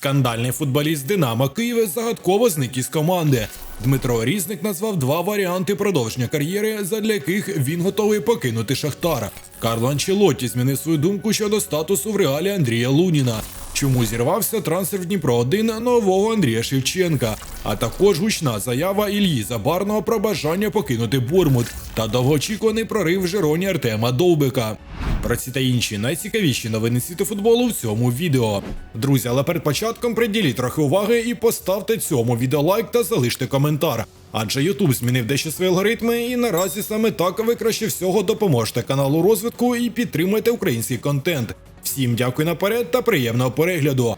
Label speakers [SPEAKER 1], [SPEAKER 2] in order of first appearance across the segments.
[SPEAKER 1] Скандальний футболіст Динамо Києва загадково зник із команди. Дмитро Різник назвав два варіанти продовження кар'єри, задля яких він готовий покинути Шахтар. Карло Анчелотті змінив свою думку щодо статусу в реалі Андрія Луніна. Чому зірвався трансфер в Дніпро 1 нового Андрія Шевченка, а також гучна заява Ільї Забарного про бажання покинути Бурмут та довгоочікуваний прорив Жероні Артема Довбика. Про ці та інші найцікавіші новини світу футболу в цьому відео. Друзі, але перед початком приділіть трохи уваги і поставте цьому відео лайк та залиште коментар. Адже YouTube змінив дещо свої алгоритми, і наразі саме так ви краще всього допоможете каналу розвитку і підтримуєте український контент. Всім дякую наперед та приємного перегляду.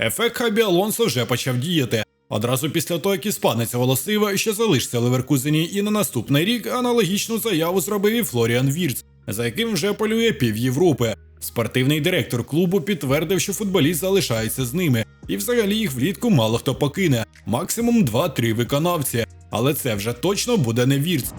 [SPEAKER 1] Ефект Хабі Алонсо вже почав діяти. Одразу після того, як іспанець оголосив, що залишиться Леверкузені і на наступний рік аналогічну заяву зробив і Флоріан Вірц, за яким вже полює пів Європи. Спортивний директор клубу підтвердив, що футболіст залишається з ними, і взагалі їх влітку мало хто покине, максимум 2-3 виконавці. Але це вже точно буде не Вірц.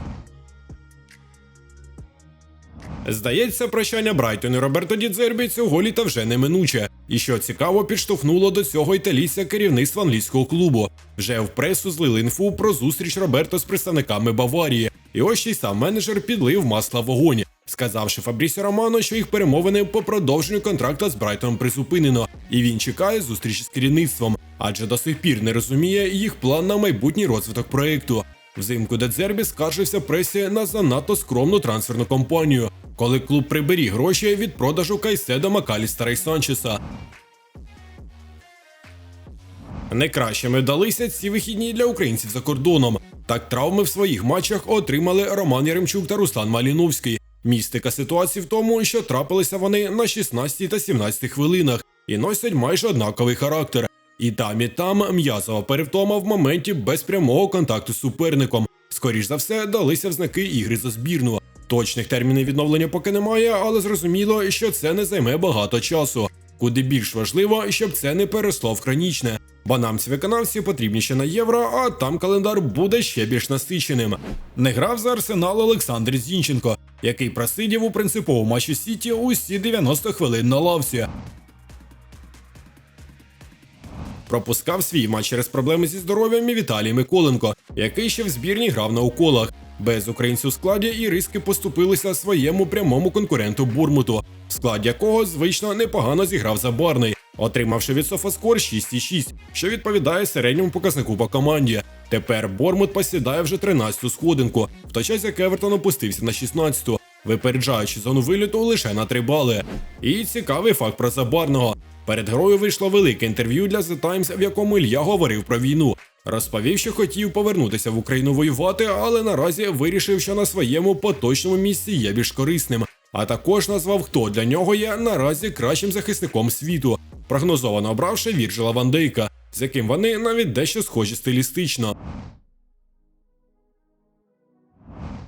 [SPEAKER 1] Здається, прощання Брайтону Роберто Дідзербі цього літа вже неминуче. І що цікаво, підштовхнуло до цього італійця керівництва англійського клубу. Вже в пресу злили інфу про зустріч Роберто з представниками Баварії. І ось ще й сам менеджер підлив масла в вогонь, сказавши Фабрісі Романо, що їх перемовини по продовженню контракта з Брайтоном призупинено, і він чекає зустрічі з керівництвом, адже до сих пір не розуміє їх план на майбутній розвиток проекту. Взимку Дедзербі скаржився пресі на занадто скромну трансферну кампанію, коли клуб приберіг гроші від продажу Кайседа Макалістера і Санчеса. Найкращими вдалися ці вихідні для українців за кордоном. Так травми в своїх матчах отримали Роман Яремчук та Руслан Маліновський. Містика ситуації в тому, що трапилися вони на 16 та 17 хвилинах і носять майже однаковий характер. І там, і там м'язова перевтома в моменті без прямого контакту з суперником. Скоріш за все, далися в знаки ігри за збірну. Точних термінів відновлення поки немає, але зрозуміло, що це не займе багато часу. Куди більш важливо, щоб це не переросло в хронічне. Бо нам ці виконавці потрібні ще на євро, а там календар буде ще більш насиченим. Не грав за арсенал Олександр Зінченко, який просидів у принциповому матчі Сіті усі 90 хвилин на лавці. Пропускав свій матч через проблеми зі здоров'ям і Віталій Миколенко, який ще в збірні грав на уколах. Без українців у складі і риски поступилися своєму прямому конкуренту Бурмуту, в складі якого звично непогано зіграв Забарний, отримавши від Софаскор 6,6, що відповідає середньому показнику по команді. Тепер Бормут посідає вже 13-ту сходинку, в той час як Евертон опустився на 16-ту, випереджаючи зону виліту лише на 3 бали. І цікавий факт про Забарного. Перед грою вийшло велике інтерв'ю для The Times, в якому Ілья говорив про війну. Розповів, що хотів повернутися в Україну воювати, але наразі вирішив, що на своєму поточному місці є більш корисним. А також назвав, хто для нього є наразі кращим захисником світу, прогнозовано обравши Вірджила Ван Дейка, з яким вони навіть дещо схожі стилістично.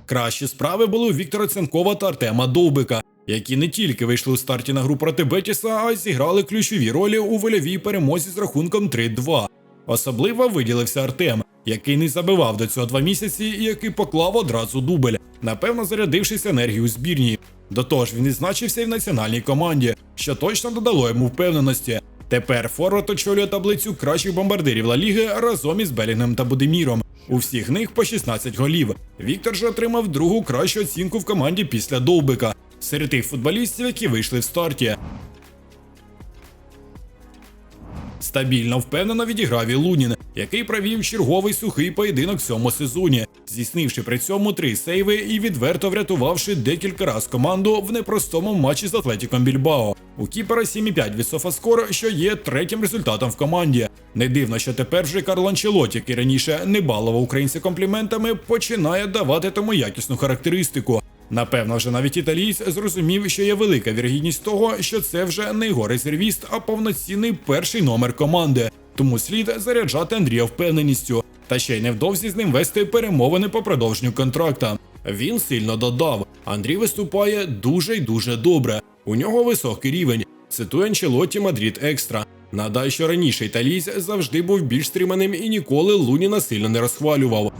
[SPEAKER 1] Кращі справи були у Віктора Цянкова та Артема Довбика, які не тільки вийшли у старті на гру проти Бетіса, а й зіграли ключові ролі у вольовій перемозі з рахунком 3-2. Особливо виділився Артем, який не забивав до цього два місяці і який поклав одразу дубль, напевно зарядившись енергію у збірній. До того ж, він відзначився і в національній команді, що точно додало йому впевненості. Тепер Форвард очолює таблицю кращих бомбардирів Ла Ліги разом із Белінгем та Будеміром. У всіх них по 16 голів. Віктор же отримав другу кращу оцінку в команді після Довбика серед тих футболістів, які вийшли в старті. Стабільно впевнено відіграв і Лунін, який провів черговий сухий поєдинок в цьому сезоні, здійснивши при цьому три сейви і відверто врятувавши декілька раз команду в непростому матчі з Атлетіком Більбао. У Кіпера 7,5 від Софаскор, що є третім результатом в команді. Не дивно, що тепер вже Карл Анчелот, який раніше не балував українця компліментами, починає давати тому якісну характеристику. Напевно, вже навіть італієць зрозумів, що є велика вірогідність того, що це вже не його резервіст, а повноцінний перший номер команди. Тому слід заряджати Андрія впевненістю, та ще й невдовзі з ним вести перемовини по продовженню контракта. Він сильно додав: Андрій виступає дуже й дуже добре. У нього високий рівень. Цитує Анчелотті Мадрид Екстра. Надай, що раніше італієць завжди був більш стриманим і ніколи Луніна сильно не розхвалював.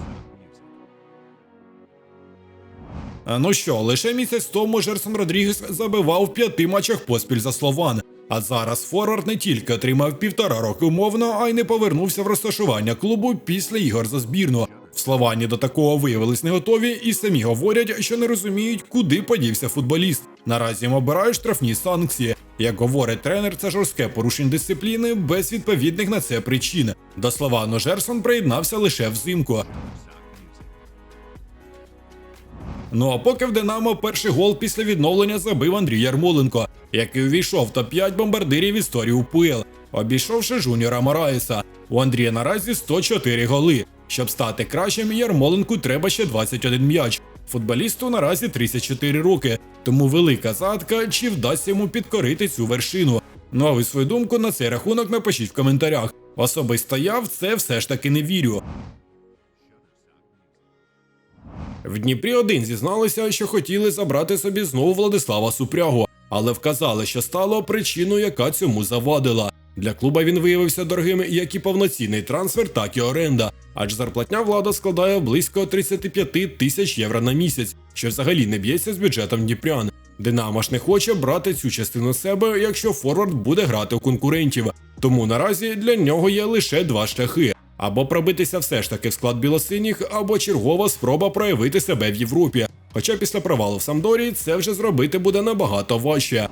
[SPEAKER 1] Ну що, лише місяць тому Жерсон Родрігес забивав в п'яти матчах поспіль за Слован. А зараз Форвард не тільки отримав півтора роки умовно, а й не повернувся в розташування клубу після ігор за збірну. Словані до такого виявились не готові і самі говорять, що не розуміють, куди подівся футболіст. Наразі їм обирають штрафні санкції. Як говорить тренер, це жорстке порушення дисципліни без відповідних на це причин. До Словану Жерсон приєднався лише взимку. Ну а поки в Динамо перший гол після відновлення забив Андрій Ярмоленко, який увійшов в топ-5 бомбардирів історії УПЛ, обійшовши Жуніора Мораєса. У Андрія наразі 104 голи. Щоб стати кращим, Ярмоленку треба ще 21 м'яч. Футболісту наразі 34 роки, тому велика задка, чи вдасться йому підкорити цю вершину. Ну а ви свою думку на цей рахунок напишіть в коментарях. Особисто я в це все ж таки не вірю. В Дніпрі 1 зізналися, що хотіли забрати собі знову Владислава Супрягу, але вказали, що стало причиною, яка цьому завадила. Для клуба він виявився дорогим як і повноцінний трансфер, так і оренда, адже зарплатня влада складає близько 35 тисяч євро на місяць, що взагалі не б'ється з бюджетом Дніпрян. Динамо ж не хоче брати цю частину себе, якщо Форвард буде грати у конкурентів. Тому наразі для нього є лише два шляхи: або пробитися все ж таки в склад білосиніх, або чергова спроба проявити себе в Європі. Хоча після провалу в Самдорі це вже зробити буде набагато важче.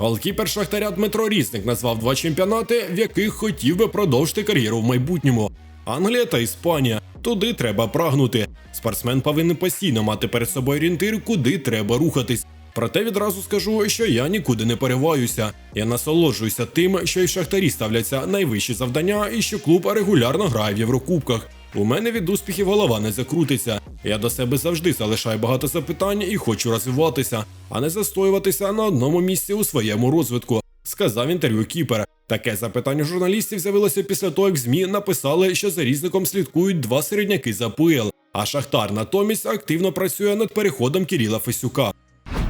[SPEAKER 1] Голкіпер Шахтаря Дмитро Різник назвав два чемпіонати, в яких хотів би продовжити кар'єру в майбутньому. Англія та Іспанія. Туди треба прагнути. Спортсмен повинен постійно мати перед собою орієнтир, куди треба рухатись. Проте відразу скажу, що я нікуди не переваюся. Я насолоджуюся тим, що і шахтарі ставляться найвищі завдання, і що клуб регулярно грає в Єврокубках. У мене від успіхів голова не закрутиться. Я до себе завжди залишаю багато запитань і хочу розвиватися, а не застоюватися на одному місці у своєму розвитку. Сказав інтерв'ю Кіпер. Таке запитання журналістів з'явилося після того, як ЗМІ написали, що за різником слідкують два середняки за пил. а Шахтар натомість активно працює над переходом Кіріла Фесюка.